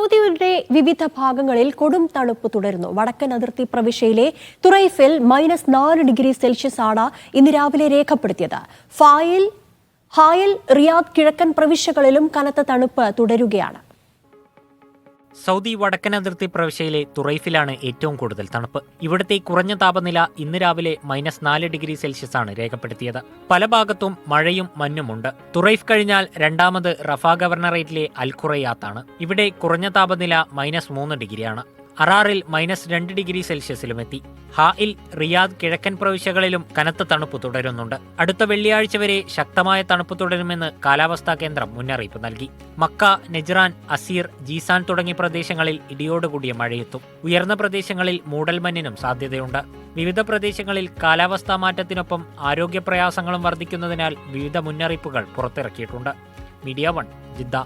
സൗദിയുടെ വിവിധ ഭാഗങ്ങളിൽ കൊടും തണുപ്പ് തുടരുന്നു. വടക്കൻ അതിർത്തി പ്രവിശ്യയിലെ തുറൈഫിൽ മൈനസ് നാല് ഡിഗ്രി സെൽഷ്യസ് ആണ് ഇന്ന് രാവിലെ രേഖപ്പെടുത്തിയത്. ഫായിൽ ഹായൽ റിയാദ് കിഴക്കൻ പ്രവിശ്യകളിലും കനത്ത തണുപ്പ് തുടരുകയാണ്. സൗദി വടക്കൻ അതിർത്തി പ്രവിശ്യയിലെ തുറൈഫിലാണ് ഏറ്റവും കൂടുതൽ തണുപ്പ്. ഇവിടുത്തെ കുറഞ്ഞ താപനില ഇന്ന് രാവിലെ മൈനസ് നാല് ഡിഗ്രി സെൽഷ്യസ് ആണ് രേഖപ്പെടുത്തിയത്. പല ഭാഗത്തും മഴയും മഞ്ഞുമുണ്ട്. തുറൈഫ് കഴിഞ്ഞാൽ രണ്ടാമത് റഫ ഗവർണറേറ്റിലെ അൽഖുറയാത്താണ് ഇവിടെ കുറഞ്ഞ താപനില മൈനസ് മൂന്ന് ഡിഗ്രിയാണ്. അറാറിൽ മൈനസ് രണ്ട് ഡിഗ്രി സെൽഷ്യസിലുമെത്തി ഹായിൽ റിയാദ് കിഴക്കൻ പ്രവിശ്യകളിലും കനത്ത തണുപ്പ് തുടരുന്നുണ്ട്. അടുത്ത വെള്ളിയാഴ്ച വരെ ശക്തമായ തണുപ്പ് തുടരുമെന്ന് കാലാവസ്ഥാ കേന്ദ്രം മുന്നറിയിപ്പ് നൽകി. മക്ക നെജ്റാൻ അസീർ ജീസാൻ തുടങ്ങിയ പ്രദേശങ്ങളിൽ ഇടിയോടുകൂടിയ മഴയെത്തും. ഉയർന്ന പ്രദേശങ്ങളിൽ മൂടൽമഞ്ഞിനും സാധ്യതയുണ്ട്. വിവിധ പ്രദേശങ്ങളിൽ കാലാവസ്ഥാ മാറ്റത്തിനൊപ്പം ആരോഗ്യ പ്രയാസങ്ങളും വർദ്ധിക്കുന്നതിനാൽ വിവിധ മുന്നറിയിപ്പുകൾ പുറത്തിറക്കിയിട്ടുണ്ട്. Media one Jeddah.